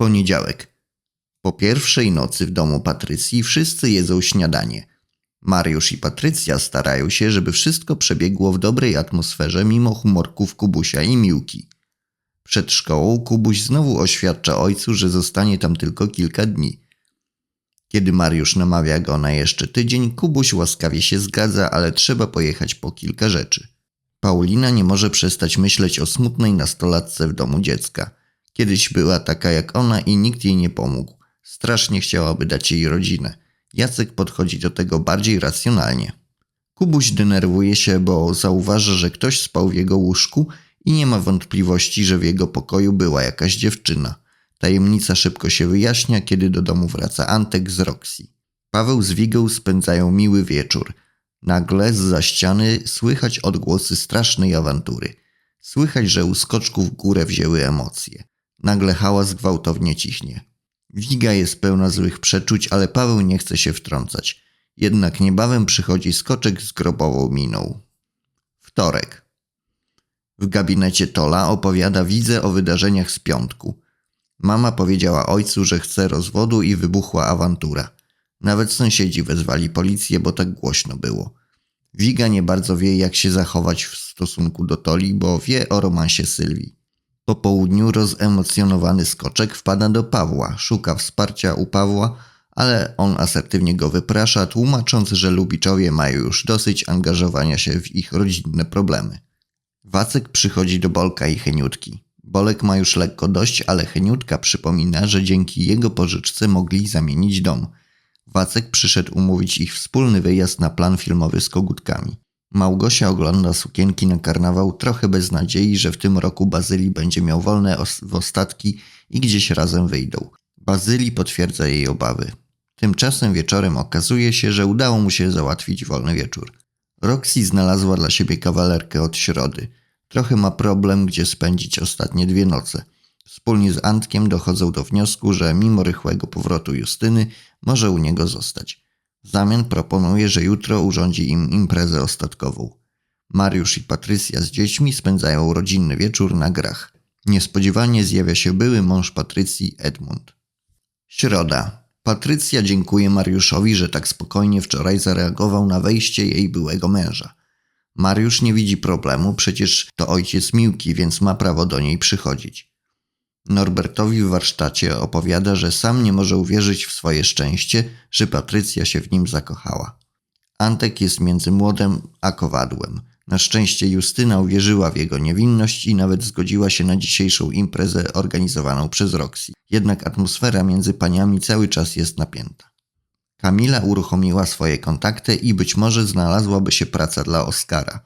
Poniedziałek. Po pierwszej nocy w domu Patrycji wszyscy jedzą śniadanie. Mariusz i Patrycja starają się, żeby wszystko przebiegło w dobrej atmosferze mimo humorków Kubusia i Miłki. Przed szkołą Kubuś znowu oświadcza ojcu, że zostanie tam tylko kilka dni. Kiedy Mariusz namawia go na jeszcze tydzień, Kubuś łaskawie się zgadza, ale trzeba pojechać po kilka rzeczy. Paulina nie może przestać myśleć o smutnej nastolatce w domu dziecka. Kiedyś była taka jak ona i nikt jej nie pomógł. Strasznie chciałaby dać jej rodzinę. Jacek podchodzi do tego bardziej racjonalnie. Kubuś denerwuje się, bo zauważa, że ktoś spał w jego łóżku i nie ma wątpliwości, że w jego pokoju była jakaś dziewczyna. Tajemnica szybko się wyjaśnia, kiedy do domu wraca Antek z Roxy. Paweł z Wigą spędzają miły wieczór. Nagle z ściany słychać odgłosy strasznej awantury. Słychać, że u skoczków górę wzięły emocje. Nagle hałas gwałtownie cichnie. Wiga jest pełna złych przeczuć, ale Paweł nie chce się wtrącać. Jednak niebawem przychodzi skoczek z grobową miną. Wtorek. W gabinecie Tola opowiada Widze o wydarzeniach z piątku. Mama powiedziała ojcu, że chce rozwodu i wybuchła awantura. Nawet sąsiedzi wezwali policję, bo tak głośno było. Wiga nie bardzo wie, jak się zachować w stosunku do Toli, bo wie o romansie Sylwii. Po południu rozemocjonowany skoczek wpada do Pawła, szuka wsparcia u Pawła, ale on asertywnie go wyprasza, tłumacząc, że Lubiczowie mają już dosyć angażowania się w ich rodzinne problemy. Wacek przychodzi do Bolka i Heniutki. Bolek ma już lekko dość, ale Heniutka przypomina, że dzięki jego pożyczce mogli zamienić dom. Wacek przyszedł umówić ich wspólny wyjazd na plan filmowy z kogutkami. Małgosia ogląda sukienki na karnawał trochę bez nadziei, że w tym roku Bazyli będzie miał wolne w ostatki i gdzieś razem wyjdą. Bazyli potwierdza jej obawy. Tymczasem wieczorem okazuje się, że udało mu się załatwić wolny wieczór. Roxy znalazła dla siebie kawalerkę od środy. Trochę ma problem, gdzie spędzić ostatnie dwie noce. Wspólnie z Antkiem dochodzą do wniosku, że mimo rychłego powrotu Justyny może u niego zostać. Zamian proponuje, że jutro urządzi im imprezę ostatkową. Mariusz i Patrycja z dziećmi spędzają rodzinny wieczór na grach. Niespodziewanie zjawia się były mąż Patrycji, Edmund. Środa. Patrycja dziękuje Mariuszowi, że tak spokojnie wczoraj zareagował na wejście jej byłego męża. Mariusz nie widzi problemu, przecież to ojciec Miłki, więc ma prawo do niej przychodzić. Norbertowi w warsztacie opowiada, że sam nie może uwierzyć w swoje szczęście, że Patrycja się w nim zakochała. Antek jest między młodem a kowadłem. Na szczęście Justyna uwierzyła w jego niewinność i nawet zgodziła się na dzisiejszą imprezę organizowaną przez Roxy. Jednak atmosfera między paniami cały czas jest napięta. Kamila uruchomiła swoje kontakty i być może znalazłaby się praca dla Oskara.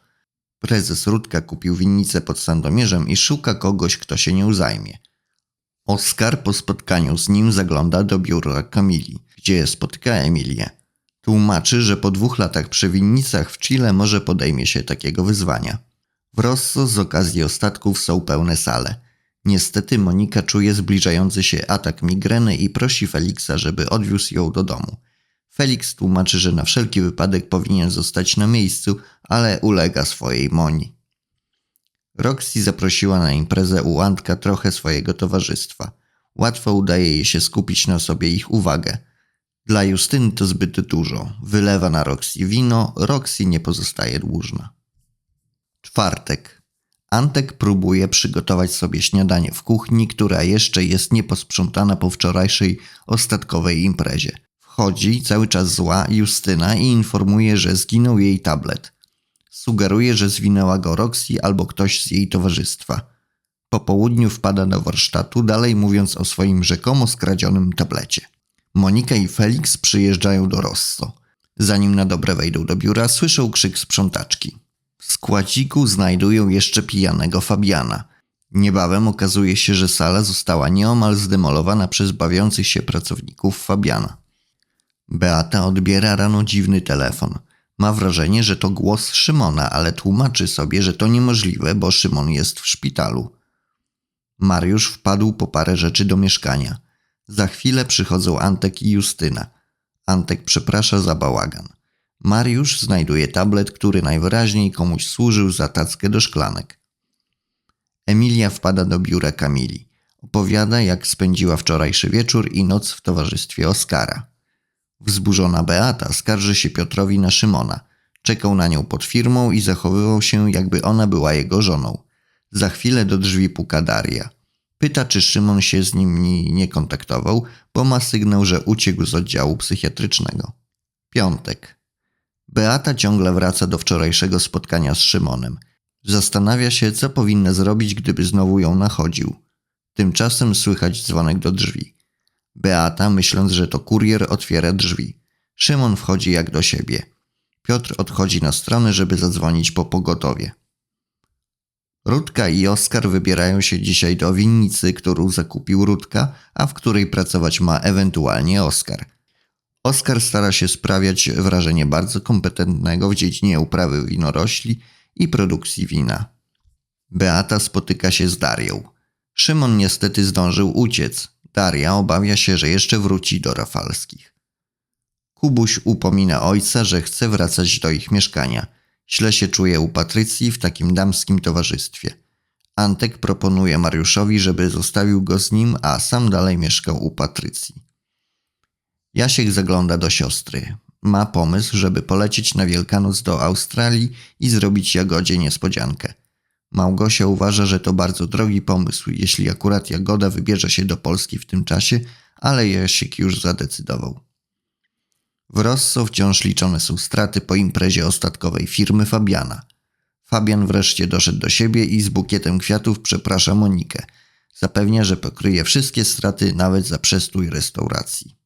Prezes Rudka kupił winnicę pod Sandomierzem i szuka kogoś, kto się nią zajmie. Oskar po spotkaniu z nim zagląda do biura Kamili, gdzie spotyka Emilię. Tłumaczy, że po dwóch latach przy winnicach w Chile może podejmie się takiego wyzwania. W Rosso z okazji ostatków są pełne sale. Niestety Monika czuje zbliżający się atak migreny i prosi Feliksa, żeby odwiózł ją do domu. Felix tłumaczy, że na wszelki wypadek powinien zostać na miejscu, ale ulega swojej Moni. Roxy zaprosiła na imprezę u Antka trochę swojego towarzystwa. Łatwo udaje jej się skupić na sobie ich uwagę. Dla Justyny to zbyt dużo. Wylewa na Roxy wino, Roxy nie pozostaje dłużna. Czwartek. Antek próbuje przygotować sobie śniadanie w kuchni, która jeszcze jest nieposprzątana po wczorajszej ostatkowej imprezie. Wchodzi cały czas zła Justyna i informuje, że zginął jej tablet. Sugeruje, że zwinęła go Roxy albo ktoś z jej towarzystwa. Po południu wpada do warsztatu, dalej mówiąc o swoim rzekomo skradzionym tablecie. Monika i Felix przyjeżdżają do Rosso. Zanim na dobre wejdą do biura, słyszą krzyk sprzątaczki. W składziku znajdują jeszcze pijanego Fabiana. Niebawem okazuje się, że sala została nieomal zdemolowana przez bawiących się pracowników Fabiana. Beata odbiera rano dziwny telefon. Ma wrażenie, że to głos Szymona, ale tłumaczy sobie, że to niemożliwe, bo Szymon jest w szpitalu. Mariusz wpadł po parę rzeczy do mieszkania. Za chwilę przychodzą Antek i Justyna. Antek przeprasza za bałagan. Mariusz znajduje tablet, który najwyraźniej komuś służył za tackę do szklanek. Emilia wpada do biura Kamili. Opowiada, jak spędziła wczorajszy wieczór i noc w towarzystwie Oskara. Wzburzona Beata skarży się Piotrowi na Szymona. Czekał na nią pod firmą i zachowywał się, jakby ona była jego żoną. Za chwilę do drzwi puka Daria. Pyta, czy Szymon się z nimi nie kontaktował, bo ma sygnał, że uciekł z oddziału psychiatrycznego. Piątek. Beata ciągle wraca do wczorajszego spotkania z Szymonem. Zastanawia się, co powinna zrobić, gdyby znowu ją nachodził. Tymczasem słychać dzwonek do drzwi. Beata, myśląc, że to kurier, otwiera drzwi. Szymon wchodzi jak do siebie. Piotr odchodzi na stronę, żeby zadzwonić po pogotowie. Rudka i Oskar wybierają się dzisiaj do winnicy, którą zakupił Rudka, a w której pracować ma ewentualnie Oskar. Oskar stara się sprawiać wrażenie bardzo kompetentnego w dziedzinie uprawy winorośli i produkcji wina. Beata spotyka się z Darią. Szymon niestety zdążył uciec. Daria obawia się, że jeszcze wróci do Rafalskich. Kubuś upomina ojca, że chce wracać do ich mieszkania. Źle się czuje u Patrycji w takim damskim towarzystwie. Antek proponuje Mariuszowi, żeby zostawił go z nim, a sam dalej mieszkał u Patrycji. Jasiek zagląda do siostry. Ma pomysł, żeby polecieć na Wielkanoc do Australii i zrobić Jagodzie niespodziankę. Małgosia uważa, że to bardzo drogi pomysł, jeśli akurat Jagoda wybierze się do Polski w tym czasie, ale Jasiek już zadecydował. W Rosso wciąż liczone są straty po imprezie ostatkowej firmy Fabiana. Fabian wreszcie doszedł do siebie i z bukietem kwiatów przeprasza Monikę. Zapewnia, że pokryje wszystkie straty nawet za przestój restauracji.